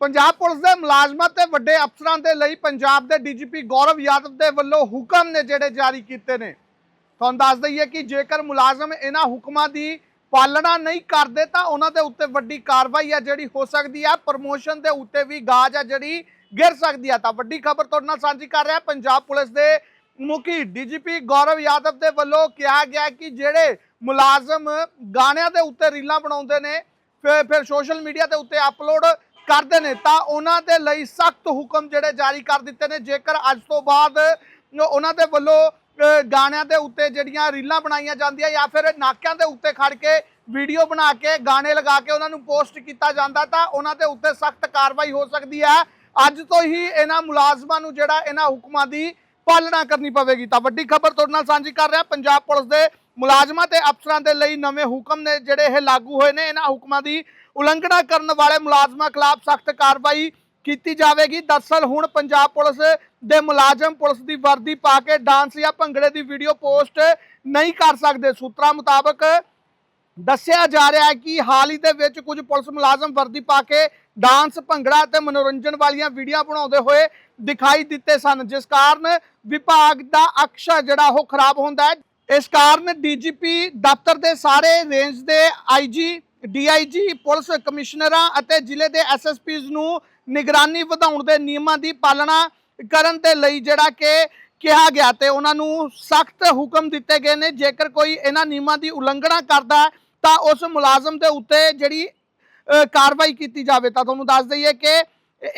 Punjab police ਦੇ ਮੁਲਾਜ਼ਮਾਂ ਤੇ ਵੱਡੇ ਅਫਸਰਾਂ ਦੇ ਲਈ ਪੰਜਾਬ ਦੇ ਡੀਜੀਪੀ ਗੌਰਵ ਯਾਦਵ ਦੇ ਵੱਲੋਂ ਹੁਕਮ ਨੇ ਜਿਹੜੇ ਜਾਰੀ ਕੀਤੇ ਨੇ। ਤੁਹਾਨੂੰ ਦੱਸ ਦਈਏ ਕਿ ਜੇਕਰ ਮੁਲਾਜ਼ਮ ਇਹਨਾਂ ਹੁਕਮਾਂ ਦੀ ਪਾਲਣਾ ਨਹੀਂ ਕਰਦੇ ਤਾਂ ਉਹਨਾਂ ਦੇ ਉੱਤੇ ਵੱਡੀ ਕਾਰਵਾਈ ਆ ਜਿਹੜੀ ਹੋ ਸਕਦੀ ਹੈ ਪ੍ਰਮੋਸ਼ਨ ਦੇ ਉੱਤੇ ਵੀ ਗਾਜ ਆ ਜਿਹੜੀ ਗਿਰ ਸਕਦੀ ਹੈ ਤਾਂ ਵੱਡੀ ਖਬਰ ਤੁਹਾਡੇ ਨਾਲ ਸਾਂਝੀ ਕਰ ਰਿਹਾ ਪੰਜਾਬ ਪੁਲਿਸ ਦੇ ਮੁਖੀ ਡੀਜੀਪੀ ਗੌਰਵ ਯਾਦਵ ਦੇ ਵੱਲੋਂ ਕਿਹਾ ਗਿਆ ਕਿ ਜਿਹੜੇ ਮੁਲਾਜ਼ਮ ਗਾਣਿਆਂ ਦੇ ਉੱਤੇ ਰੀਲਾਂ ਬਣਾਉਂਦੇ ਨੇ, ਫਿਰ ਫਿਰ ਸੋਸ਼ਲ ਮੀਡੀਆ ਦੇ ਉੱਤੇ ਅਪਲੋਡ ਕਰਦੇ ਨੇ, ਤਾਂ ਉਹਨਾਂ ਦੇ ਲਈ ਸਖਤ ਹੁਕਮ ਜਿਹੜੇ ਜਾਰੀ ਕਰ ਦਿੱਤੇ ਨੇ। ਜੇਕਰ ਅੱਜ ਤੋਂ ਬਾਅਦ ਉਹਨਾਂ ਦੇ ਵੱਲੋਂ ਗਾਣਿਆਂ ਦੇ ਉੱਤੇ ਜਿਹੜੀਆਂ ਰੀਲਾਂ ਬਣਾਈਆਂ ਜਾਂਦੀਆਂ ਜਾਂ ਫਿਰ ਨਾਕਿਆਂ ਦੇ ਉੱਤੇ ਖੜ ਕੇ ਵੀਡੀਓ ਬਣਾ ਕੇ, ਗਾਣੇ ਲਗਾ ਕੇ ਉਹਨਾਂ ਨੂੰ ਪੋਸਟ ਕੀਤਾ ਜਾਂਦਾ, ਤਾਂ ਉਹਨਾਂ ਦੇ ਉੱਤੇ ਸਖਤ ਕਾਰਵਾਈ ਹੋ ਸਕਦੀ ਹੈ। ਅੱਜ ਤੋਂ ਹੀ ਇਹਨਾਂ ਮੁਲਾਜ਼ਮਾਂ ਨੂੰ ਜਿਹੜਾ ਇਹਨਾਂ ਹੁਕਮਾਂ ਦੀ ਪਾਲਣਾ ਕਰਨੀ ਪਵੇਗੀ। ਤਾਂ ਵੱਡੀ ਖਬਰ ਤੁਹਾਡੇ ਨਾਲ ਸਾਂਝੀ ਕਰ ਰਿਹਾ, ਪੰਜਾਬ ਪੁਲਿਸ ਦੇ ਮੁਲਾਜ਼ਮਾਂ ਤੇ ਅਫਸਰਾਂ ਦੇ ਲਈ ਨਵੇਂ ਹੁਕਮ ਨੇ ਜਿਹੜੇ ਇਹ ਲਾਗੂ ਹੋਏ ਨੇ। ਇਹਨਾਂ ਹੁਕਮਾਂ ਦੀ ਉਲੰਘਣਾ ਕਰਨ ਵਾਲੇ ਮੁਲਾਜ਼ਮਾਂ ਖਿਲਾਫ ਸਖਤ ਕਾਰਵਾਈ ਕੀਤੀ ਜਾਵੇਗੀ। ਦਰਸਲ ਹੁਣ ਪੰਜਾਬ ਪੁਲਿਸ ਦੇ ਮੁਲਾਜ਼ਮ ਪੁਲਿਸ ਦੀ ਵਰਦੀ ਪਾ ਕੇ ਡਾਂਸ ਜਾਂ ਭੰਗੜੇ ਦੀ ਵੀਡੀਓ ਪੋਸਟ ਨਹੀਂ ਕਰ ਸਕਦੇ। ਸੂਤਰਾਂ ਮੁਤਾਬਕ ਦੱਸਿਆ ਜਾ ਰਿਹਾ ਹੈ ਕਿ ਹਾਲ ਹੀ ਦੇ ਵਿੱਚ ਕੁਝ ਪੁਲਿਸ ਮੁਲਾਜ਼ਮ ਵਰਦੀ ਪਾ ਕੇ ਡਾਂਸ, ਭੰਗੜਾ ਤੇ ਮਨੋਰੰਜਨ ਵਾਲੀਆਂ ਵੀਡੀਓ ਬਣਾਉਂਦੇ ਹੋਏ ਦਿਖਾਈ ਦਿੱਤੇ ਸਨ। ਜਿਸ ਕਾਰਨ ਵਿਭਾਗ ਦਾ ਅਕਸ਼ਾ ਜਿਹੜਾ ਉਹ ਖਰਾਬ ਹੁੰਦਾ ਹੈ। ਇਸ ਕਾਰਨ ਡੀਜੀਪੀ ਦਫ਼ਤਰ ਦੇ ਸਾਰੇ ਰੇਂਜ ਦੇ ਆਈਜੀ ਡੀਆਈਜੀ ਪੁਲਿਸ ਕਮਿਸ਼ਨਰਾਂ ਅਤੇ ਜ਼ਿਲ੍ਹੇ ਦੇ ਐਸਐਸਪੀਜ਼ ਨੂੰ ਨਿਗਰਾਨੀ ਵਧਾਉਣ ਦੇ ਨਿਯਮਾਂ ਦੀ ਪਾਲਣਾ ਕਰਨ ਦੇ ਲਈ ਜਿਹੜਾ ਕਿ ਕਿਹਾ ਗਿਆ ਤੇ ਉਹਨਾਂ ਨੂੰ ਸਖਤ ਹੁਕਮ ਦਿੱਤੇ ਗਏ ਨੇ। ਜੇਕਰ ਕੋਈ ਇਹਨਾਂ ਨਿਯਮਾਂ ਦੀ ਉਲੰਘਣਾ ਕਰਦਾ ਤਾਂ ਉਸ ਮੁਲਾਜ਼ਮ ਦੇ ਉੱਤੇ ਜਿਹੜੀ ਕਾਰਵਾਈ ਕੀਤੀ ਜਾਵੇ। ਤਾਂ ਤੁਹਾਨੂੰ ਦੱਸ ਦਈਏ ਕਿ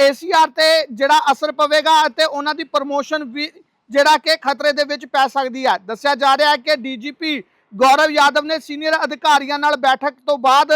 ਏਸੀਆਰ ਤੇ ਜਿਹੜਾ ਅਸਰ ਪਵੇਗਾ ਅਤੇ ਉਹਨਾਂ ਦੀ ਪ੍ਰਮੋਸ਼ਨ ਵੀ ਜਿਹੜਾ ਕਿ ਖਤਰੇ ਦੇ ਵਿੱਚ ਪੈ ਸਕਦੀ ਹੈ ਦੱਸਿਆ ਜਾ ਰਿਹਾ ਹੈ ਕਿ ਡੀਜੀਪੀ ਗੌਰਵ ਯਾਦਵ ਨੇ ਸੀਨੀਅਰ ਅਧਿਕਾਰੀਆਂ ਨਾਲ ਬੈਠਕ ਤੋਂ ਬਾਅਦ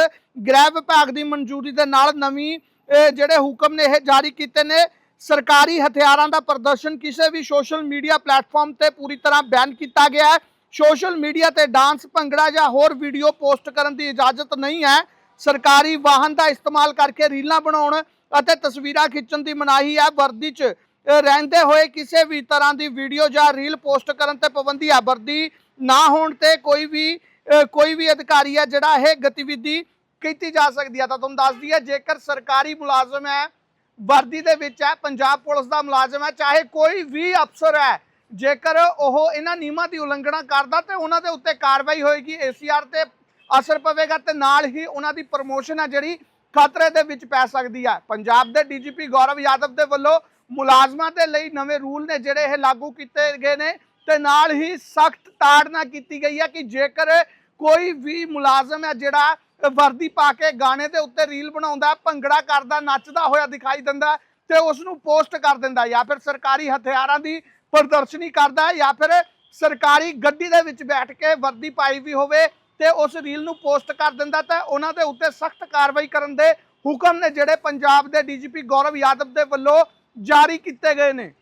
ਗ੍ਰਹਿ ਵਿਭਾਗ ਦੀ ਮਨਜ਼ੂਰੀ ਦੇ ਨਾਲ ਨਵੀਂ ਜਿਹੜੇ ਹੁਕਮ ਨੇ ਇਹ ਜਾਰੀ ਕੀਤੇ ਨੇ। ਸਰਕਾਰੀ ਹਥਿਆਰਾਂ ਦਾ ਪ੍ਰਦਰਸ਼ਨ ਕਿਸੇ ਵੀ ਸੋਸ਼ਲ ਮੀਡੀਆ ਪਲੇਟਫਾਰਮ ਤੇ ਪੂਰੀ ਤਰ੍ਹਾਂ ਬੈਨ ਕੀਤਾ ਗਿਆ ਹੈ। ਸੋਸ਼ਲ ਮੀਡੀਆ ਤੇ ਡਾਂਸ, ਭੰਗੜਾ ਜਾਂ ਹੋਰ ਵੀਡੀਓ ਪੋਸਟ ਕਰਨ ਦੀ ਇਜਾਜ਼ਤ ਨਹੀਂ ਹੈ। ਸਰਕਾਰੀ ਵਾਹਨ ਦਾ ਇਸਤੇਮਾਲ ਕਰਕੇ ਰੀਲਾਂ ਬਣਾਉਣ ਅਤੇ ਤਸਵੀਰਾਂ ਖਿੱਚਣ ਦੀ ਮਨਾਹੀ ਹੈ। ਵਰਦੀ 'ਚ ਰਹਿੰਦੇ ਹੋਏ ਕਿਸੇ ਵੀ ਤਰ੍ਹਾਂ ਦੀ ਵੀਡੀਓ ਜਾਂ ਰੀਲ ਪੋਸਟ ਕਰਨ ਤੇ ਪਾਬੰਦੀ ਹੈ ਵਰਦੀ ਨਾ ਹੋਣ ਤੇ ਕੋਈ ਵੀ ਕੋਈ ਵੀ ਅਧਿਕਾਰੀ ਹੈ ਜਿਹੜਾ ਇਹ ਗਤੀਵਿਧੀ ਕੀਤੀ ਜਾ ਸਕਦੀ ਹੈ ਤਾਂ ਤੁਹਾਨੂੰ ਦੱਸ ਦਈਏ, ਜੇਕਰ ਸਰਕਾਰੀ ਮੁਲਾਜ਼ਮ ਹੈ, ਵਰਦੀ ਦੇ ਵਿੱਚ ਹੈ, ਪੰਜਾਬ ਪੁਲਿਸ ਦਾ ਮੁਲਾਜ਼ਮ ਹੈ, ਚਾਹੇ ਕੋਈ ਵੀ ਅਫਸਰ ਹੈ, ਜੇਕਰ ਉਹ ਇਹਨਾਂ ਨਿਯਮਾਂ ਦੀ ਉਲੰਘਣਾ ਕਰਦਾ ਤੇ ਉਹਨਾਂ ਦੇ ਉੱਤੇ ਕਾਰਵਾਈ ਹੋਏਗੀ ਏਸੀਆਰ ਤੇ ਅਸਰ ਪਵੇਗਾ ਤੇ ਨਾਲ ਹੀ ਉਹਨਾਂ ਦੀ ਪ੍ਰਮੋਸ਼ਨ ਹੈ ਜਿਹੜੀ ਖਤਰੇ ਦੇ ਵਿੱਚ ਪੈ ਸਕਦੀ ਹੈ ਪੰਜਾਬ ਦੇ ਡੀਜੀਪੀ ਗੌਰਵ ਯਾਦਵ ਦੇ ਵੱਲੋਂ ਮੁਲਾਜ਼ਮਾਂ ਦੇ ਲਈ ਨਵੇਂ ਰੂਲ ਨੇ ਜਿਹੜੇ ਇਹ ਲਾਗੂ ਕੀਤੇ ਗਏ ਨੇ ਤੇ ਨਾਲ ਹੀ ਸਖਤ ਤਾੜਨਾ ਕੀਤੀ ਗਈ ਹੈ ਕਿ ਜੇਕਰ ਕੋਈ ਵੀ ਮੁਲਾਜ਼ਮ ਹੈ ਜਿਹੜਾ ਵਰਦੀ ਪਾ ਕੇ ਗਾਣੇ ਦੇ ਉੱਤੇ ਰੀਲ ਬਣਾਉਂਦਾ, ਭੰਗੜਾ ਕਰਦਾ, ਨੱਚਦਾ ਹੋਇਆ ਦਿਖਾਈ ਦਿੰਦਾ ਤੇ ਉਸ ਨੂੰ ਪੋਸਟ ਕਰ ਦਿੰਦਾ ਜਾਂ ਫਿਰ ਸਰਕਾਰੀ ਹਥਿਆਰਾਂ ਦੀ ਪ੍ਰਦਰਸ਼ਨੀ ਕਰਦਾ ਜਾਂ ਫਿਰ ਸਰਕਾਰੀ ਗੱਡੀ ਦੇ ਵਿੱਚ ਬੈਠ ਕੇ ਵਰਦੀ ਪਾਈ ਵੀ ਹੋਵੇ ਤੇ ਉਸ ਰੀਲ ਨੂੰ ਪੋਸਟ ਕਰ ਦਿੰਦਾ ਤਾਂ ਉਹਨਾਂ ਦੇ ਉੱਤੇ ਸਖਤ ਕਾਰਵਾਈ ਕਰਨ ਦੇ ਹੁਕਮ ਨੇ ਜਿਹੜੇ ਪੰਜਾਬ ਦੇ ਡੀਜੀਪੀ ਗੌਰਵ ਯਾਦਵ ਦੇ ਵੱਲੋਂ ਜਾਰੀ ਕੀਤੇ ਗਏ ਨੇ।